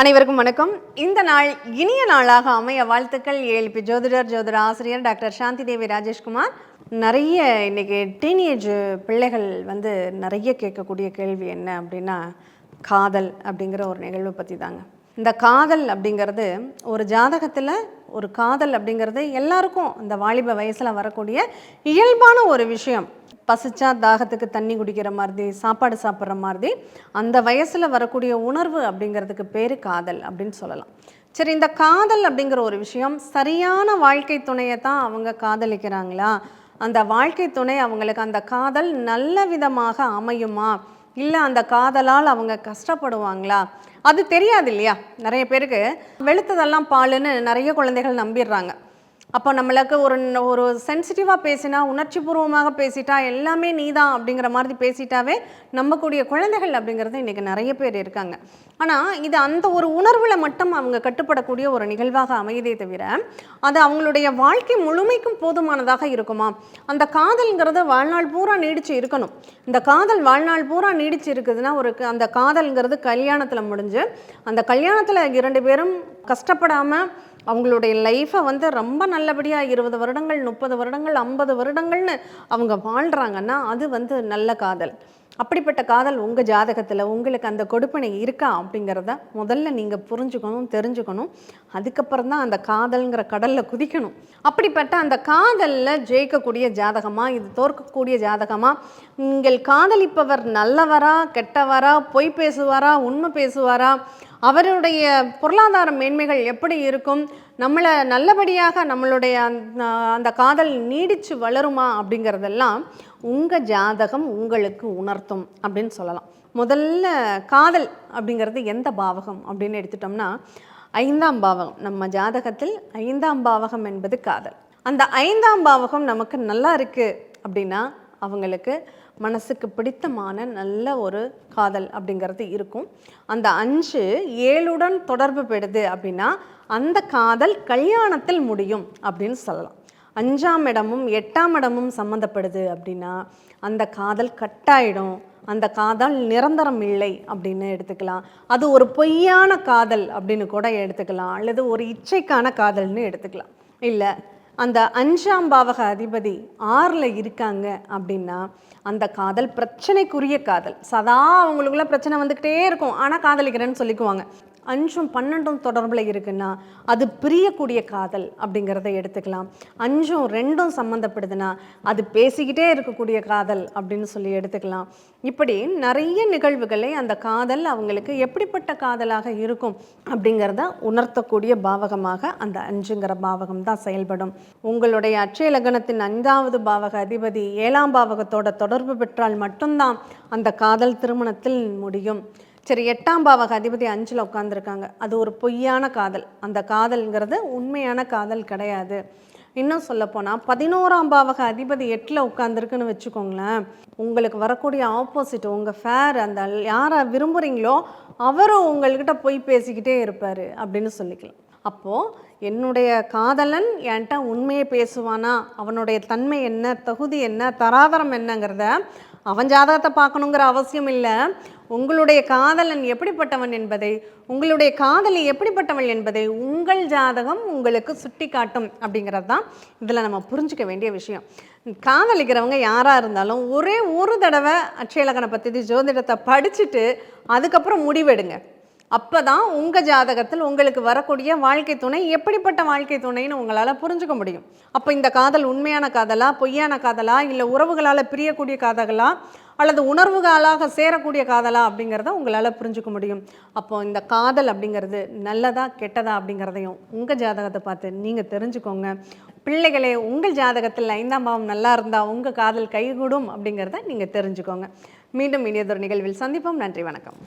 அனைவருக்கும் வணக்கம். இந்த நாள் இனிய நாளாக அமைய வாழ்த்துக்கள். ஏழ்பி ஜோதிடர் ஜோதிட ஆசிரியர் டாக்டர் சாந்தி தேவி ராஜேஷ்குமார். நிறைய இன்னைக்கு டீனேஜ் பிள்ளைகள் வந்து நிறைய கேட்கக்கூடிய கேள்வி என்ன அப்படின்னா காதல் அப்படிங்கிற ஒரு நிகழ்வு பற்றி தாங்க இந்த காதல் அப்படிங்கிறது ஒரு ஜாதகத்தில் ஒரு காதல் அப்படிங்கிறது எல்லாருக்கும் இந்த வாலிப வயசில் வரக்கூடிய இயல்பான ஒரு விஷயம். பசிச்சா தாகத்துக்கு தண்ணி குடிக்கிற மாதிரி சாப்பாடு சாப்பிட்ற மாதிரி அந்த வயசில் வரக்கூடிய உணர்வு அப்படிங்கிறதுக்கு பேர் காதல் அப்படின்னு சொல்லலாம். சரி இந்த காதல் அப்படிங்கிற ஒரு விஷயம் சரியான வாழ்க்கை துணையை தான் அவங்க காதலிக்கிறாங்களா? அந்த வாழ்க்கை துணை அவங்களுக்கு அந்த காதல் நல்ல விதமாக அமையுமா? இல்லை அந்த காதலால் அவங்க கஷ்டப்படுவாங்களா? அது தெரியாது இல்லையா? நிறைய பேருக்கு வெளுத்ததெல்லாம் பாலுன்னு நிறைய குழந்தைகள் நம்பிடுறாங்க. அப்போ நம்மளுக்கு ஒரு ஒரு சென்சிட்டிவாக பேசினா உணர்ச்சிபூர்வமாக பேசிட்டா எல்லாமே நீ தான் அப்படிங்கிற மாதிரி பேசிட்டாவே நம்பக்கூடிய குழந்தைகள் அப்படிங்கிறது இன்றைக்கி நிறைய பேர் இருக்காங்க. ஆனால் இது அந்த ஒரு உணர்வில் மட்டும் அவங்க கட்டுப்படக்கூடிய ஒரு நிகழ்வாக அமையதே தவிர அது அவங்களுடைய வாழ்க்கை முழுமைக்கும் போதுமானதாக இருக்குமா? அந்த காதல்ங்கிறது வாழ்நாள் பூரா நீடிச்சு இருக்கணும். இந்த காதல் வாழ்நாள் பூரா நீடிச்சு இருக்குதுன்னா ஒரு க- அந்த காதல்ங்கிறது கல்யாணத்தில் முடிஞ்சு அந்த கல்யாணத்தில் இரண்டு பேரும் கஷ்டப்படாமல் அவங்களுடைய லைஃப்பை வந்து ரொம்ப நல்லபடியாக இருபது வருடங்கள் முப்பது வருடங்கள் ஐம்பது வருடங்கள்னு அவங்க வாழ்கிறாங்கன்னா அது வந்து நல்ல காதல். அப்படிப்பட்ட காதல் உங்கள் ஜாதகத்தில் உங்களுக்கு அந்த கொடுப்பனை இருக்கா அப்படிங்கிறத முதல்ல நீங்கள் புரிஞ்சுக்கணும் தெரிஞ்சுக்கணும். அதுக்கப்புறம் தான் அந்த காதல்ங்கிற கடலில் குதிக்கணும். அப்படிப்பட்ட அந்த காதலில் ஜெயிக்கக்கூடிய ஜாதகமா இது தோற்கக்கூடிய ஜாதகமா நீங்கள் காதலிப்பவர் நல்லவரா கெட்டவரா பொய் பேசுவாரா உண்மை பேசுவாரா அவருடைய பொருளாதார மேன்மைகள் எப்படி இருக்கும்? நம்மளை நல்லபடியாக நம்மளுடைய அந்த அந்த காதல் நீடித்து வளருமா அப்படிங்கிறதெல்லாம் உங்கள் ஜாதகம் உங்களுக்கு உணர்த்தும் அப்படின்னு சொல்லலாம். முதல்ல காதல் அப்படிங்கிறது எந்த பாவகம் அப்படின்னு எடுத்துட்டோம்னா ஐந்தாம் பாவகம். நம்ம ஜாதகத்தில் ஐந்தாம் பாவகம் என்பது காதல். அந்த ஐந்தாம் பாவகம் நமக்கு நல்லா இருக்குது அப்படின்னா அவங்களுக்கு மனசுக்கு பிடித்தமான நல்ல ஒரு காதல் அப்படிங்கிறது இருக்கும். அந்த அஞ்சு ஏழுடன் தொடர்பு பெறுது அப்படின்னா அந்த காதல் கல்யாணத்தில் முடியும் அப்படின்னு சொல்லலாம். அஞ்சாம் இடமும் எட்டாம் இடமும் சம்மந்தப்படுது அப்படின்னா அந்த காதல் கட்டாயிடும். அந்த காதல் நிரந்தரம் இல்லை அப்படின்னு எடுத்துக்கலாம். அது ஒரு பொய்யான காதல் அப்படின்னு கூட எடுத்துக்கலாம். அல்லது ஒரு இச்சைக்கான காதல்னு எடுத்துக்கலாம். இல்லை அந்த அஞ்சாம் பாவக அதிபதி ஆறில் இருக்காங்க அப்படின்னா அந்த காதல் பிரச்சனைக்குரிய காதல். சதா அவங்களுக்குள்ள பிரச்சனை வந்துக்கிட்டே இருக்கும். ஆனால் காதலிக்கிறேன்னு சொல்லிக்குவாங்க. அஞ்சும் பன்னெண்டும் தொடர்பில் இருக்குன்னா அது பிரியக்கூடிய காதல் அப்படிங்கிறத எடுத்துக்கலாம். அஞ்சும் ரெண்டும் சம்மந்தப்படுதுன்னா அது பேசிக்கிட்டே இருக்கக்கூடிய காதல் அப்படின்னு சொல்லி எடுத்துக்கலாம். இப்படி நிறைய நிகழ்வுகளை அந்த காதல் அவங்களுக்கு எப்படிப்பட்ட காதலாக இருக்கும் அப்படிங்கிறத உணர்த்தக்கூடிய பாவகமாக அந்த அஞ்சுங்கிற பாவகம் தான் செயல்படும். உங்களுடைய அச்சய லக்னத்தின் ஐந்தாவது பாவக அதிபதி ஏழாம் பாவகத்தோட தொடர்பு பெற்றால் மட்டும்தான் அந்த காதல் திருமணத்தில் முடியும். சரி எட்டாம் பாவக அதிபதி அஞ்சில் உட்காந்துருக்காங்க அது ஒரு பொய்யான காதல். அந்த காதல்ங்கிறது உண்மையான காதல் கிடையாது. இன்னும் சொல்லப்போனால் பதினோராம் பாவக அதிபதி எட்டில் உட்காந்துருக்குன்னு வச்சுக்கோங்களேன் உங்களுக்கு வரக்கூடிய ஆப்போசிட் உங்கள் ஃபேர் அந்த யாரை விரும்புகிறீங்களோ அவரும் உங்கள்கிட்ட போய் பேசிக்கிட்டே இருப்பார் அப்படின்னு சொல்லிக்கலாம். அப்போது என்னுடைய காதலன் என்கிட்ட உண்மையை பேசுவானா? அவனுடைய தன்மை என்ன? தகுதி என்ன? தராதரம் என்னங்கிறத அவன் ஜாதகத்தை பார்க்கணுங்கிற அவசியம் இல்லை. உங்களுடைய காதலன் எப்படிப்பட்டவன் என்பதை உங்களுடைய காதலி எப்படிப்பட்டவள் என்பதை உங்கள் ஜாதகம் உங்களுக்கு சுட்டி காட்டும் அப்படிங்கிறது தான் இதில் நம்ம புரிஞ்சுக்க வேண்டிய விஷயம். காதலிக்கிறவங்க யாராக இருந்தாலும் ஒரே ஒரு தடவை அட்சயலகனை பற்றி ஜோதிடத்தை படிச்சுட்டு அதுக்கப்புறம் முடிவெடுங்க. அப்போ தான் உங்கள் ஜாதகத்தில் உங்களுக்கு வரக்கூடிய வாழ்க்கை துணை எப்படிப்பட்ட வாழ்க்கை துணைன்னு உங்களால் புரிஞ்சுக்க முடியும். அப்போ இந்த காதல் உண்மையான காதலா பொய்யான காதலா இல்லை உறவுகளால் பிரியக்கூடிய காதலா அல்லது உணர்வுகளாக சேரக்கூடிய காதலா அப்படிங்கிறத உங்களால் புரிஞ்சுக்க முடியும். அப்போ இந்த காதல் அப்படிங்கிறது நல்லதா கெட்டதா அப்படிங்கிறதையும் உங்கள் ஜாதகத்தை பார்த்து நீங்கள் தெரிஞ்சுக்கோங்க. பிள்ளைகளே உங்கள் ஜாதகத்தில் ஐந்தாம் பாவம் நல்லா இருந்தால் உங்கள் காதல் கைகூடும் அப்படிங்கிறத நீங்கள் தெரிஞ்சுக்கோங்க. மீண்டும் இனியதொரு நிகழ்வில் சந்திப்போம். நன்றி வணக்கம்.